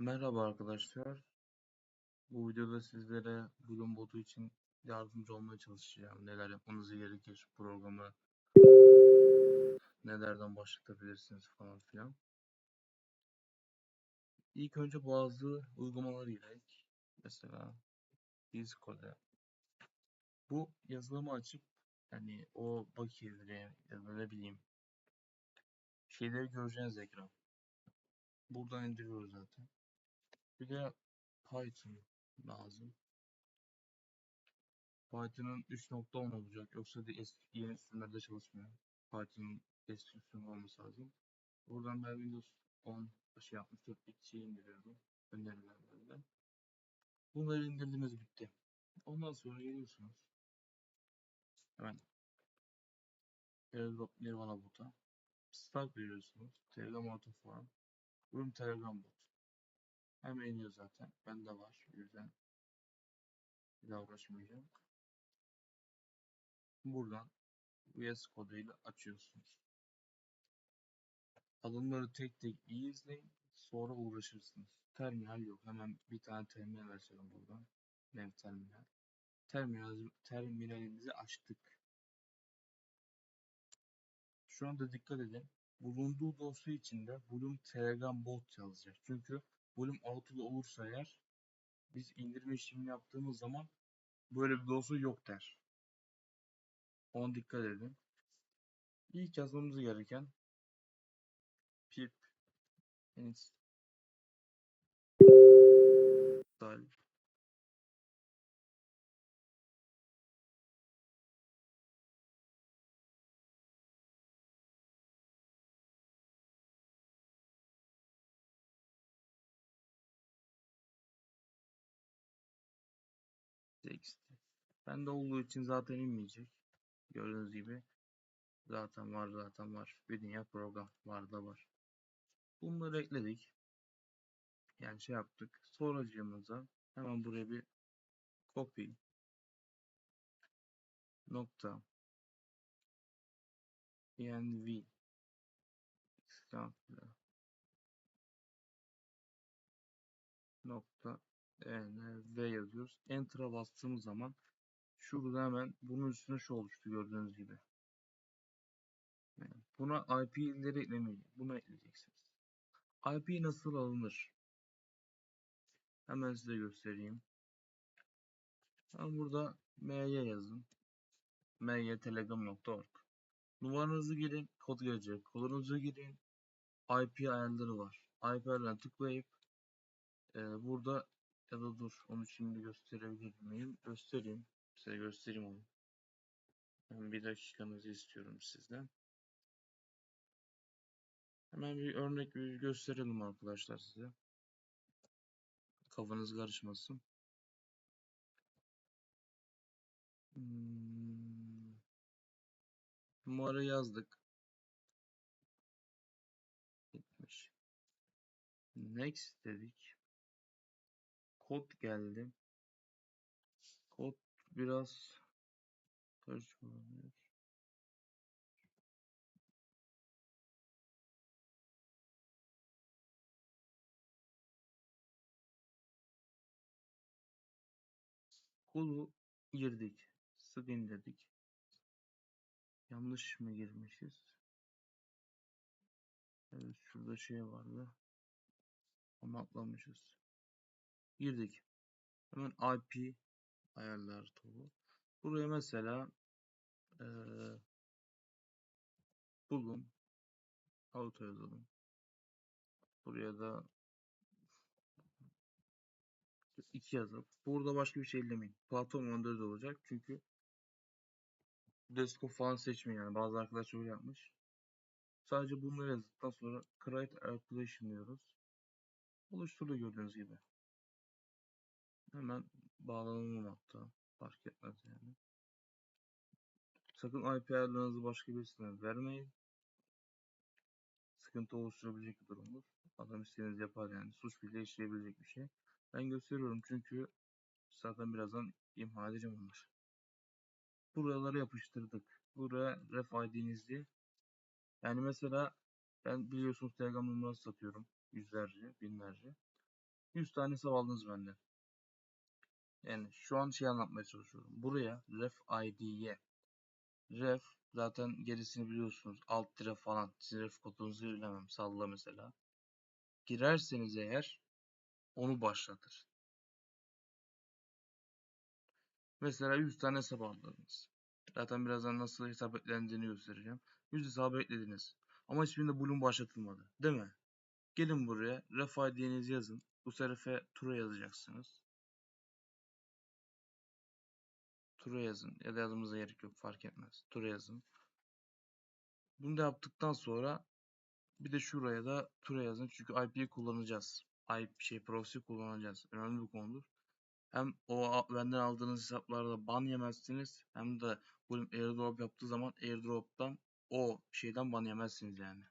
Merhaba arkadaşlar. Bu videoda sizlere Bloom botu için yardımcı olmaya çalışacağım. Neler yapmanız gerekir, programı nelerden başlatabilirsiniz falan filan. İlk önce bazı uygulamalar gerek. Mesela Discord'e. Bu yazılımı açıp yani o bakiyeleri ya da ne bileyim şeyleri göreceğiniz ekran. Buradan indiriyoruz zaten. Bir de Python lazım. Python'ın 3.10 olacak. Yoksa da eski yeni sürümlerde çalışmıyor. Python'ın eski sürümü olması lazım. Buradan ben Windows 10 şey yapmıştım. İlk şeyi indiriyorum. Önerilenlerden. Bunları indirdiniz bitti. Ondan sonra geliyorsunuz. Hemen AirDrop Nirvana bota. Start veriyorsunuz. Telegram Auto Form. Room Telegram bot. Hemen iniyor zaten. Bende var. O yüzden bir daha uğraşmayacağım. Buradan VS koduyla açıyorsunuz. Adımları tek tek iyi izleyin. Sonra uğraşırsınız. Terminal yok. Hemen bir tane terminal açalım buradan. Dev terminal. Terminal, terminalimizi açtık. Şu anda dikkat edin. Bulunduğu dosya içinde Bloom Telegram bot yazacak. Çünkü Bloom Auto'da olursa eğer biz indirme işlemini yaptığımız zaman böyle bir dosya yok der. Ona dikkat edin. İlk yazmamız gereken pip install Bende olduğu için zaten inmeyecek. Gördüğünüz gibi zaten var zaten var. Bir dünya program var da var. Bunları ekledik. Yani şey yaptık. Sonracığımıza hemen buraya bir copy nokta env nokta env yazıyoruz. Enter'a bastığımız zaman şurada hemen bunun üstüne şu oluştu gördüğünüz gibi. Buna IP'leri eklemeyin. Buna ekleyeceksiniz. IP nasıl alınır? Hemen size göstereyim. Ben burada my yazın. mytelegram.org Numaranızı girin, kod gelecek. Kodunuzu girin. IP ayarları var. IP ayarlarına tıklayıp e, burada ya da dur onu şimdi gösterebilir miyim? Göstereyim. Size göstereyim onu. Bir dakikanızı istiyorum sizden. Hemen bir örnek bir gösterelim arkadaşlar size. Kafanız karışmasın. Hmm. Numara yazdık. Gitmiş. Next dedik. Kod geldi. Biraz karışık olabilir. Kodu girdik. Sign dedik. Yanlış mı girmişiz? Evet şurada şey vardı. Ama atlamışız. Girdik. Hemen IP ayarlar topu. Buraya mesela ee, bulun auto yazalım. Buraya da 2 yazıp burada başka bir şey ellemeyin. Platform 14 olacak çünkü desktop falan seçmeyin yani bazı arkadaşlar öyle yapmış. Sadece bunları yazdıktan sonra create application diyoruz. Oluşturdu gördüğünüz gibi. Hemen bağlanalım hatta. Fark etmez yani. Sakın IP ayarlarınızı başka birisine vermeyin. Sıkıntı oluşturabilecek bir durumdur. Adam istediğiniz yapar yani. Suç bile işleyebilecek bir şey. Ben gösteriyorum çünkü zaten birazdan imha edeceğim onları. Buraları yapıştırdık. Buraya ref ID'nizi yani mesela ben biliyorsunuz Telegram numarası satıyorum. Yüzlerce, binlerce. 100 tane aldınız benden. Yani şu an şey anlatmaya çalışıyorum. Buraya ref id'ye ref zaten gerisini biliyorsunuz. Alt tire falan. Sizin ref kodunuzu bilemem. Salla mesela. Girerseniz eğer onu başlatır. Mesela 100 tane hesap aldınız. Zaten birazdan nasıl hesap eklendiğini göstereceğim. 100 hesabı eklediniz. Ama hiçbirinde Bloom başlatılmadı. Değil mi? Gelin buraya. Ref ID'nizi yazın. Bu sefer tura yazacaksınız. Tura yazın. Ya da yazmanıza gerek yok. Fark etmez. Tura yazın. Bunu da yaptıktan sonra bir de şuraya da tura yazın. Çünkü IP'yi kullanacağız. IP şey proxy kullanacağız. Önemli bir konudur. Hem o benden aldığınız hesaplarda ban yemezsiniz. Hem de bu airdrop yaptığı zaman airdrop'tan o şeyden ban yemezsiniz yani.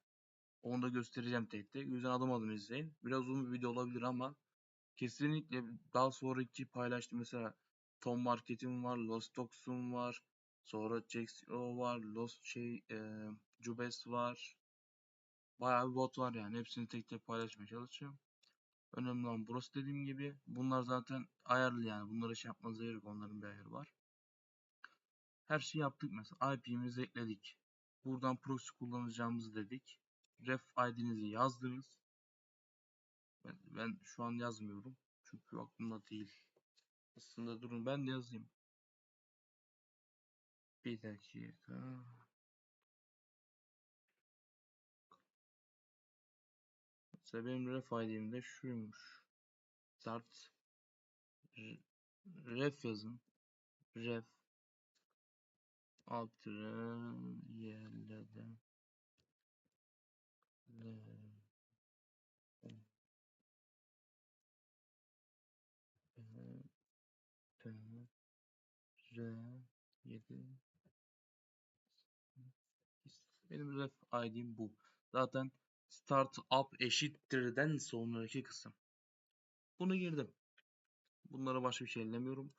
Onu da göstereceğim tek tek. Yüzden adım adım izleyin. Biraz uzun bir video olabilir ama kesinlikle daha sonraki paylaştığım mesela Tom Market'im var, Lost Dogs'um var. Sonra Jaxo var, Lost şey, e, Jubes var. Bayağı bir bot var yani. Hepsini tek tek paylaşmaya çalışacağım. Önemli olan burası dediğim gibi. Bunlar zaten ayarlı yani. Bunlara şey yapmanıza gerek. Onların bir ayarı var. Her şeyi yaptık mesela. IP'mizi ekledik. Buradan proxy kullanacağımızı dedik. Ref ID'nizi yazdınız. Ben, ben şu an yazmıyorum. Çünkü aklımda değil. Aslında durun ben de yazayım. Bir dakika. Mesela benim ref ID'm de şuymuş. Start ref yazın. Ref alt yerlerde le- e- P- R 7 benim ref ID'm bu. Zaten start up eşittirden sonraki kısım. Bunu girdim. Bunlara başka bir şey ellemiyorum.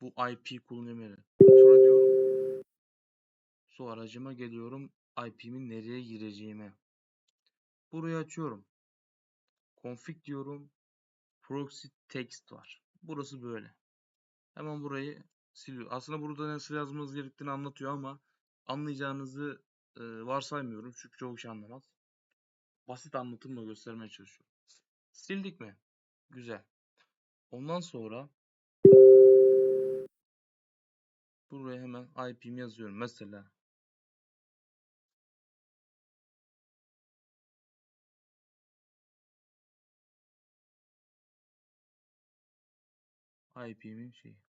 Bu IP kullanımını kontrol ediyorum. Su aracıma geliyorum. IP'min nereye gireceğime. Burayı açıyorum. Config diyorum. Proxy text var. Burası böyle. Hemen burayı siliyor. Aslında burada nasıl yazmanız gerektiğini anlatıyor ama anlayacağınızı e, varsaymıyorum. Çünkü çoğu kişi anlamaz. Basit anlatımla göstermeye çalışıyorum. Sildik mi? Güzel. Ondan sonra buraya hemen IP'mi yazıyorum. Mesela IP'min şeyi.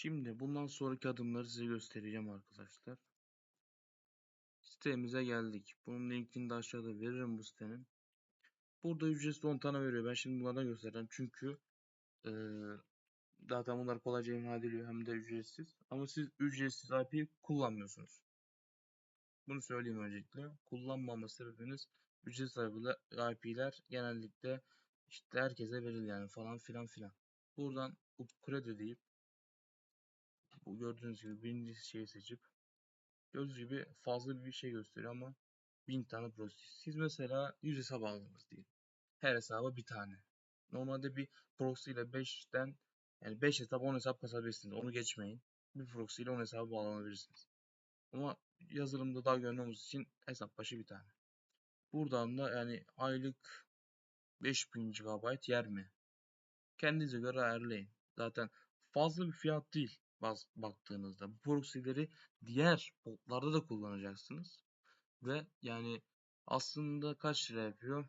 Şimdi bundan sonraki adımları size göstereceğim arkadaşlar. Sitemize geldik. Bunun linkini de aşağıda veririm bu sitenin. Burada ücretsiz 10 tane veriyor. Ben şimdi bunlardan göstereceğim. Çünkü ee, zaten bunlar kolayca imha ediliyor hem de ücretsiz. Ama siz ücretsiz IP kullanmıyorsunuz. Bunu söyleyeyim öncelikle. Kullanmama sebebiniz ücretsiz IP'ler genellikle işte herkese verilir yani falan filan filan. Buradan upgrade deyip bu gördüğünüz gibi birinci şeyi seçip gördüğünüz gibi fazla bir şey gösteriyor ama 1000 tane proxy. Siz mesela 100 hesap aldınız diyelim. Her hesaba bir tane. Normalde bir proxy ile 5'ten yani 5 hesap 10 hesap kasabilirsiniz. Onu geçmeyin. Bir proxy ile 10 hesaba bağlanabilirsiniz. Ama yazılımda daha görmemiz için hesap başı bir tane. Buradan da yani aylık 5000 GB yer mi? Kendinize göre ayarlayın. Zaten fazla bir fiyat değil baktığınızda. Bu proxy'leri diğer botlarda da kullanacaksınız. Ve yani aslında kaç lira yapıyor?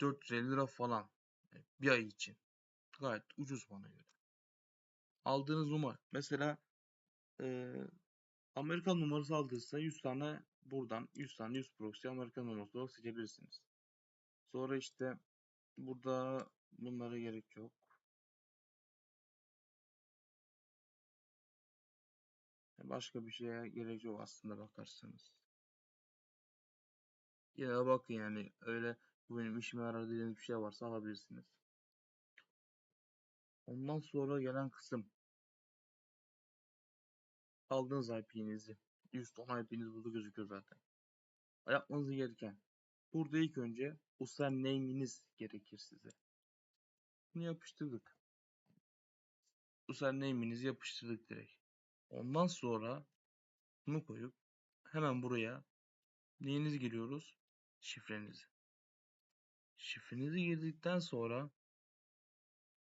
450 lira falan. Bir ay için. Gayet ucuz bana göre. Aldığınız numara. Mesela e, Amerikan numarası aldıysa 100 tane buradan 100 tane 100 proxy Amerikan numarası olarak seçebilirsiniz. Sonra işte burada bunlara gerek yok. Başka bir şeye gerek yok aslında bakarsanız. Yine de bakın yani öyle bu benim işime yarar dediğiniz bir şey varsa alabilirsiniz. Ondan sonra gelen kısım aldığınız IP'nizi 100 ton IP'niz burada gözüküyor zaten. Yapmanız gereken burada ilk önce username'iniz gerekir size. Bunu yapıştırdık. Username'inizi yapıştırdık direkt. Ondan sonra bunu koyup hemen buraya neyiniz giriyoruz? Şifrenizi. Şifrenizi girdikten sonra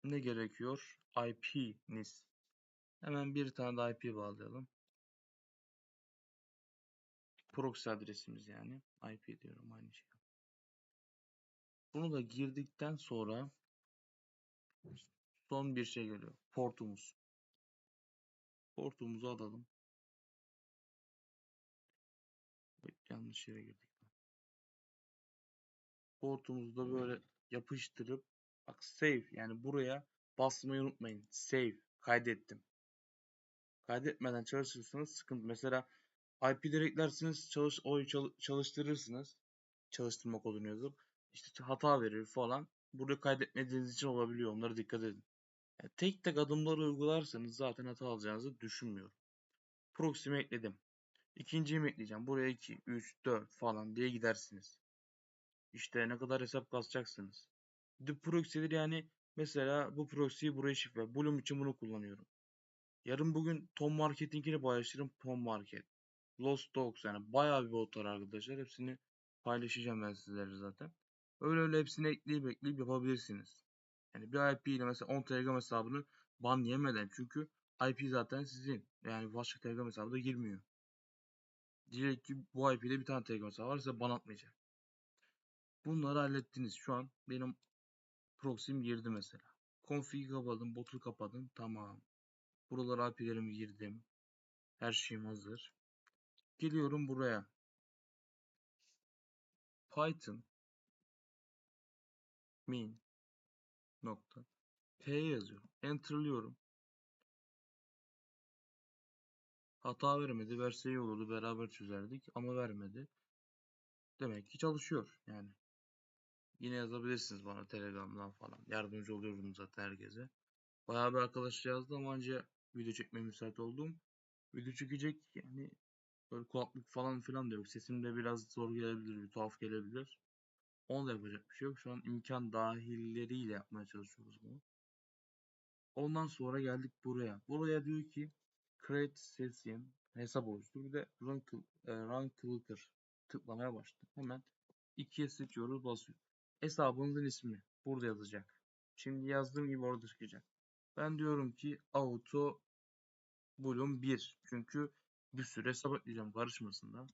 ne gerekiyor? IP'niz. Hemen bir tane de IP bağlayalım. Proxy adresimiz yani. IP diyorum aynı şey. Bunu da girdikten sonra son bir şey geliyor. Portumuz. Portumuzu alalım. Yanlış yere girdik. Portumuzu da böyle yapıştırıp bak save yani buraya basmayı unutmayın. Save kaydettim. Kaydetmeden çalışırsanız sıkıntı. Mesela IP direklersiniz çalış oy çalıştırırsınız. Çalıştırma kodunu yazıp işte hata verir falan. Burada kaydetmediğiniz için olabiliyor. Onlara dikkat edin. Yani tek tek adımları uygularsanız zaten hata alacağınızı düşünmüyorum. Proxy'mi ekledim. İkinciyi ekleyeceğim? Buraya 2, 3, 4 falan diye gidersiniz. İşte ne kadar hesap kasacaksınız. The proxy'dir yani mesela bu proxy'yi buraya şifre. Bloom için bunu kullanıyorum. Yarın bugün Tom Market'inkini paylaşırım. Tom Market. Lost Dogs yani bayağı bir bot arkadaşlar. Hepsini paylaşacağım ben sizlere zaten. Öyle öyle hepsini ekleyip ekleyip yapabilirsiniz. Yani bir IP ile mesela 10 Telegram hesabını ban çünkü IP zaten sizin. Yani başka Telegram hesabı da girmiyor. Diyecek ki bu IP'de bir tane Telegram hesabı var size ban atmayacak. Bunları hallettiniz. Şu an benim proxy'm girdi mesela. Config'i kapadım, botu kapadım. Tamam. Buralara IP'lerimi girdim. Her şeyim hazır. Geliyorum buraya. Python min nokta p yazıyorum. Enter'lıyorum. Hata vermedi. Verse iyi olurdu. Beraber çözerdik. Ama vermedi. Demek ki çalışıyor yani. Yine yazabilirsiniz bana Telegram'dan falan. Yardımcı oluyorum zaten herkese. Bayağı bir arkadaş yazdı ama ancak video çekmeye müsait oldum. Video çekecek yani böyle kulaklık falan filan da yok. Sesim de biraz zor gelebilir, bir tuhaf gelebilir. Onu da yapacak bir şey yok. Şu an imkan dahilleriyle yapmaya çalışıyoruz bunu. Ondan sonra geldik buraya. Buraya diyor ki create session hesap oluştur. Bir de run, e, run clicker tıklamaya başladık. Hemen ikiye seçiyoruz basıyoruz. Hesabınızın ismi burada yazacak. Şimdi yazdığım gibi orada çıkacak. Ben diyorum ki auto bloom 1. Çünkü bir süre hesap ekleyeceğim karışmasın da.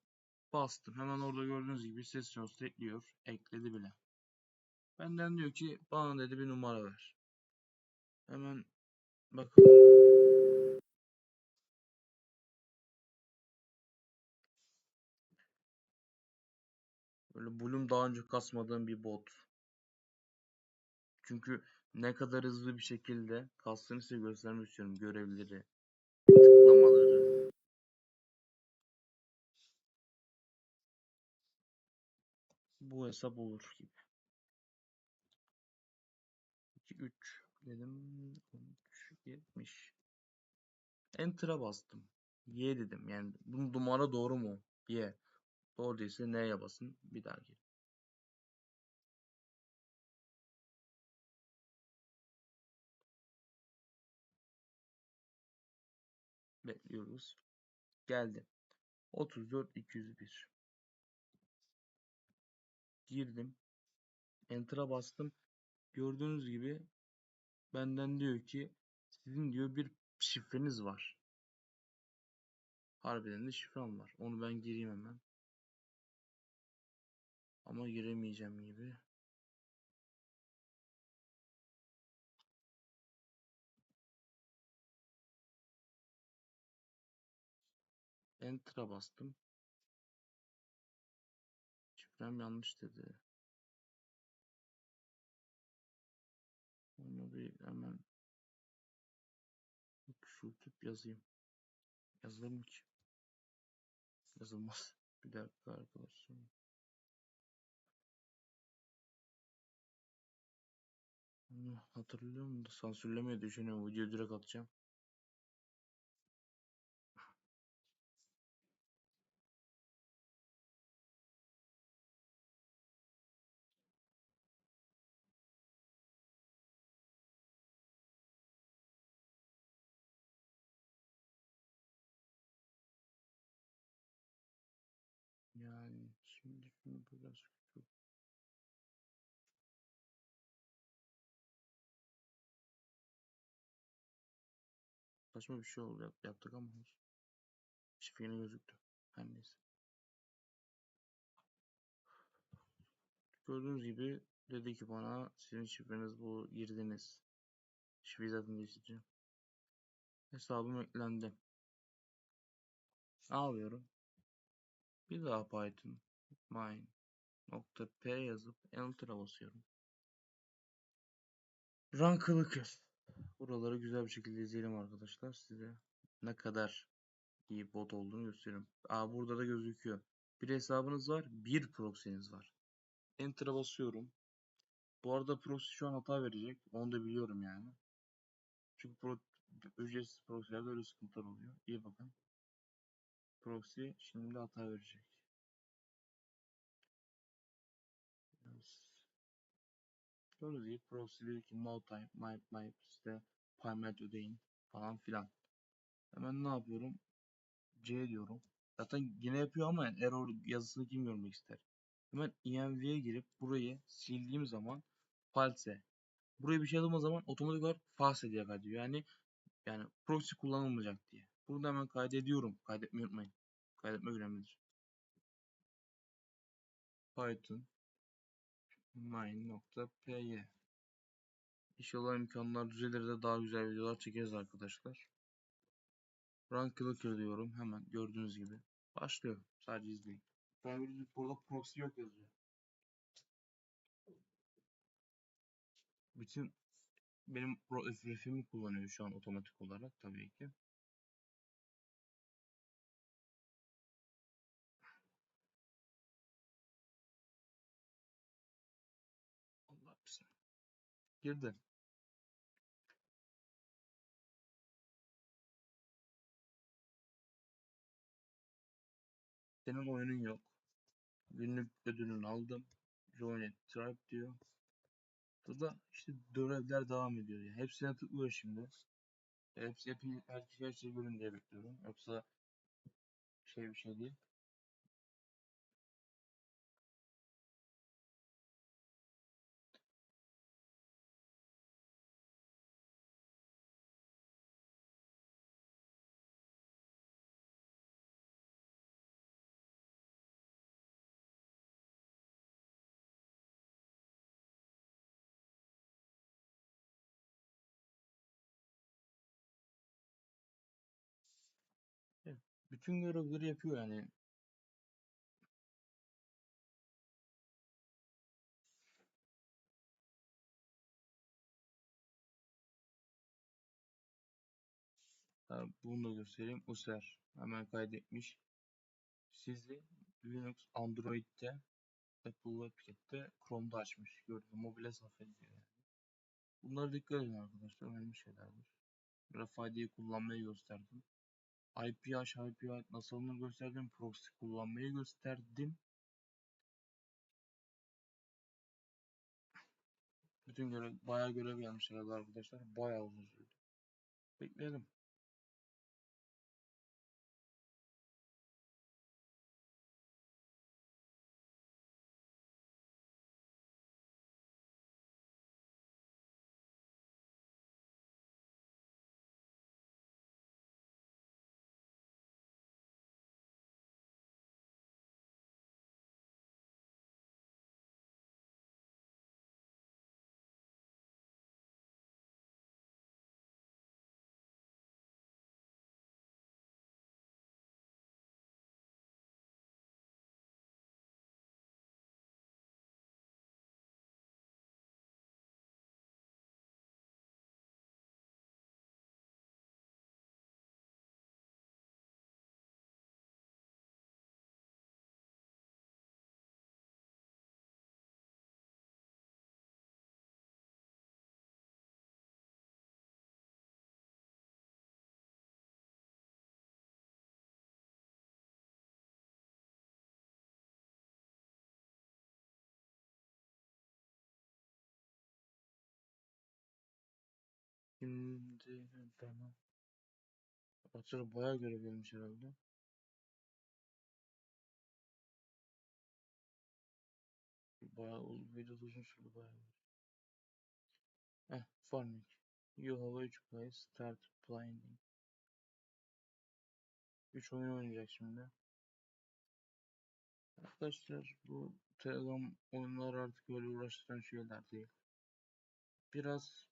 Bastım. Hemen orada gördüğünüz gibi sesyon ekliyor. Ekledi bile. Benden diyor ki bana dedi bir numara ver. Hemen bakalım. Böyle Bloom daha önce kasmadığım bir bot. Çünkü ne kadar hızlı bir şekilde kastığını size göstermek istiyorum. Görevleri, Bu hesap olur gibi. 2, 3 dedim. 13, 70. Enter'a bastım. Y dedim. Yani bunun numara doğru mu? Y. Doğru değilse N'ye basın. Bir daha gir. Bekliyoruz. Geldi. 34 201. Girdim. Enter'a bastım. Gördüğünüz gibi benden diyor ki sizin diyor bir şifreniz var. Harbiden de şifrem var. Onu ben gireyim hemen. Ama giremeyeceğim gibi. Enter'a bastım. Şifrem yanlış dedi. Onu bir hemen küçültüp yazayım. Yazılır mı ki? Yazılmaz. Bir dakika arkadaşlar. Hatırlıyorum da sansürlemeyi düşünüyorum. Videoyu direkt atacağım. Yani şimdi şunu biraz küçük. Saçma bir şey oldu yap- yaptık ama olsun. Şifreni gözüktü. Her neyse. Gördüğünüz gibi dedi ki bana sizin şifreniz bu girdiniz. Şifreyi zaten değiştireceğim. Hesabım eklendi. Ne yapıyorum? Bir daha Python mine nokta p yazıp enter'a basıyorum. Run clicker. Buraları güzel bir şekilde izleyelim arkadaşlar. Size ne kadar iyi bot olduğunu göstereyim. Aa burada da gözüküyor. Bir hesabınız var, bir proxy'niz var. Enter'a basıyorum. Bu arada proxy şu an hata verecek. Onu da biliyorum yani. Çünkü pro, ücretsiz proxylerde öyle sıkıntılar oluyor. İyi bakın. Proxy şimdi hata verecek. Yes. Gördüğünüz gibi proxy dedi ki no time, my, my işte payment ödeyin falan filan. Hemen ne yapıyorum? C diyorum. Zaten yine yapıyor ama yani error yazısını kim görmek ister? Hemen env'ye girip burayı sildiğim zaman false. Buraya bir şey yazdığım zaman otomatik olarak false diye kaydediyor. Yani yani proxy kullanılmayacak diye. Burada hemen kaydediyorum. Kaydetmeyi unutmayın. Kaydetmek önemlidir. Python mine.py İnşallah imkanlar düzelir de daha güzel videolar çekeriz arkadaşlar. Run clicker diyorum hemen gördüğünüz gibi. Başlıyor. Sadece izleyin. Ben burada proxy yok yazıyor. Bütün benim refimi kullanıyor şu an otomatik olarak tabii ki. Girdi. Senin oyunun yok. Günlük ödülünü aldım. Join at Tribe diyor. Burada işte görevler devam ediyor. Yani. Hepsine tıklıyor şimdi. Hepsi hep, herkes her şeyi görün diye bekliyorum. Yoksa şey bir şey değil. Bütün görevleri yapıyor yani. Bunu da göstereyim. User hemen kaydetmiş. Sizi Linux, Android'de, Apple WebKit'te, Chrome'da açmış. Gördüğünüz mobile sayfa izliyor yani. Bunlara dikkat edin arkadaşlar. Önemli şeylerdir. RFID'yi kullanmayı gösterdim. IPH, IPH nasıl alınır gösterdim. Proxy kullanmayı gösterdim. Bütün görev, bayağı görev gelmiş herhalde arkadaşlar. Bayağı uzun sürdü. Bekleyelim. Şimdi tamam. Açar bayağı görev gelmiş herhalde. Bayağı video uzun sürdü bayağı. Heh, farming. You have 3 plays. Start playing. 3 oyun oynayacak şimdi. Arkadaşlar bu Telegram oyunları artık öyle uğraştıran şeyler değil. Biraz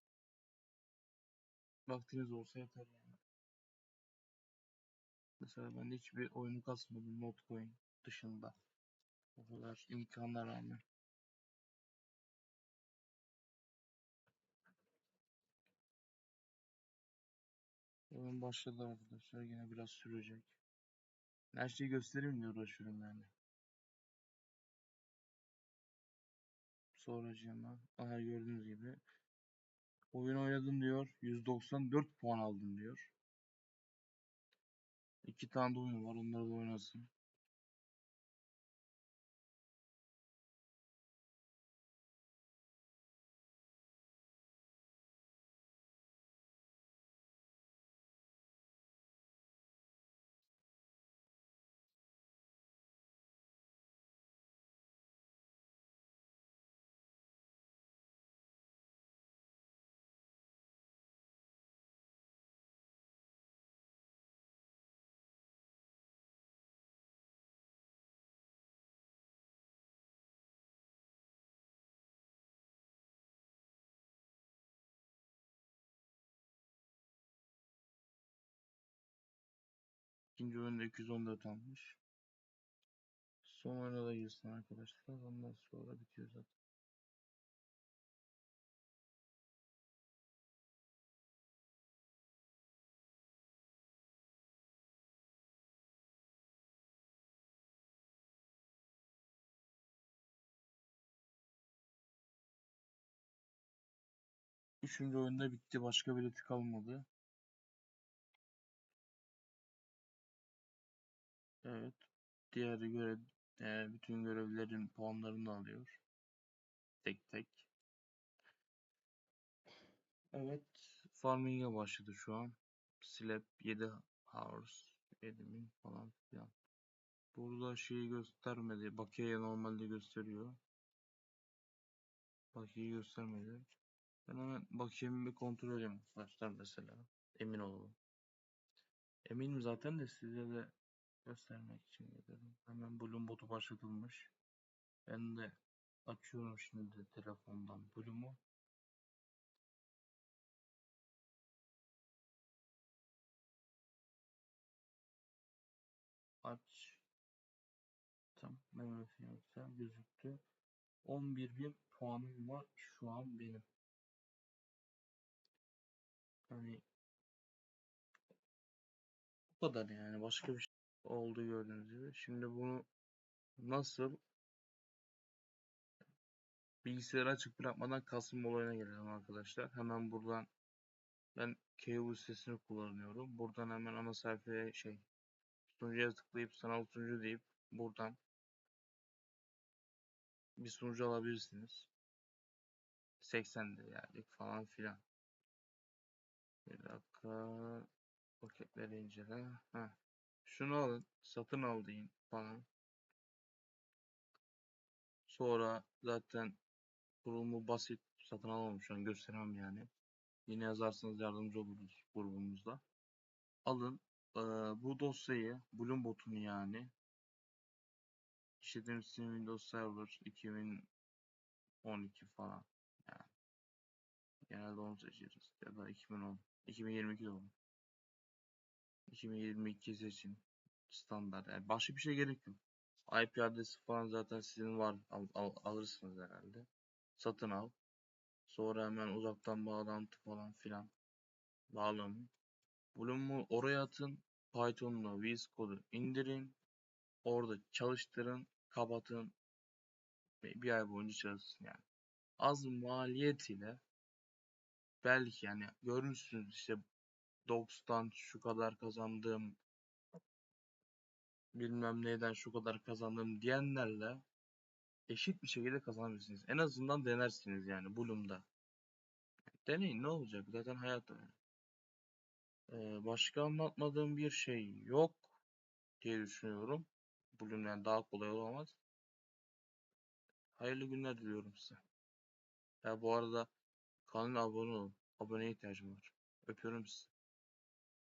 vaktiniz olsa yeter yani. Mesela ben hiçbir oyunu kasmadım Notcoin dışında. O kadar imkanlar rağmen. Oyun başladı arkadaşlar. Yine biraz sürecek. Her şeyi göstereyim diye uğraşıyorum yani. Sonracığıma. Aha gördüğünüz gibi. Oyun oynadım diyor. 194 puan aldım diyor. İki tane de oyun var. Onları da oynasın. İkinci oyunda 214 almış. Son oyuna da girsin arkadaşlar. Ondan sonra bitiyor zaten. Üçüncü oyunda bitti. Başka bileti kalmadı. Evet. Diğer görev, e, bütün görevlerin puanlarını alıyor. Tek tek. Evet. Farming'e başladı şu an. Slap 7 hours. 7000 falan filan. Burada şeyi göstermedi. Bakiye normalde gösteriyor. Bakiyeyi göstermedi. Ben hemen bakiyemi bir kontrol edeyim arkadaşlar mesela. Emin olalım. Eminim zaten de size de göstermek için dedim. Hemen Bloom botu başlatılmış. Ben de açıyorum şimdi telefondan Bloom'u. Aç. Tam meme fiyatı gözüktü. 11.000 puanım var şu an benim. Hani bu kadar yani başka bir şey oldu gördüğünüz gibi. Şimdi bunu nasıl bilgisayarı açık bırakmadan Kasım olayına gelelim arkadaşlar. Hemen buradan ben KU sitesini kullanıyorum. Buradan hemen ana sayfaya şey sunucuya tıklayıp sanal sunucu deyip buradan bir sunucu alabilirsiniz. 80 liralık falan filan. Bir dakika paketleri incele. Heh. Şunu alın, satın al deyin falan. Sonra zaten kurulumu basit satın alalım şu an gösteremem yani. Yine yazarsanız yardımcı oluruz grubumuzda. Alın eee, bu dosyayı, Bloom botunu yani işletim sistemi Windows Server 2012 falan yani. Genelde onu seçeriz. Ya da 2010, 2022 de olur. 2022 seçin. Standart. Yani başka bir şey gerek yok. IP adresi falan zaten sizin var. Al, al- alırsınız herhalde. Satın al. Sonra hemen uzaktan bağlantı falan filan. Bağlanın. Bloom'u oraya atın. Python'la VS Code'u indirin. Orada çalıştırın. Kapatın. Bir ay boyunca çalışsın yani. Az maliyet ile belki yani görmüşsünüz işte Dogs'tan şu kadar kazandım bilmem neyden şu kadar kazandım diyenlerle eşit bir şekilde kazanabilirsiniz. En azından denersiniz yani Bloom'da. Deneyin ne olacak? Zaten hayat öyle. Ee, başka anlatmadığım bir şey yok diye düşünüyorum. Bugünden daha kolay olamaz. Hayırlı günler diliyorum size. Ya bu arada kanala abone olun. Aboneye ihtiyacım var. Öpüyorum sizi.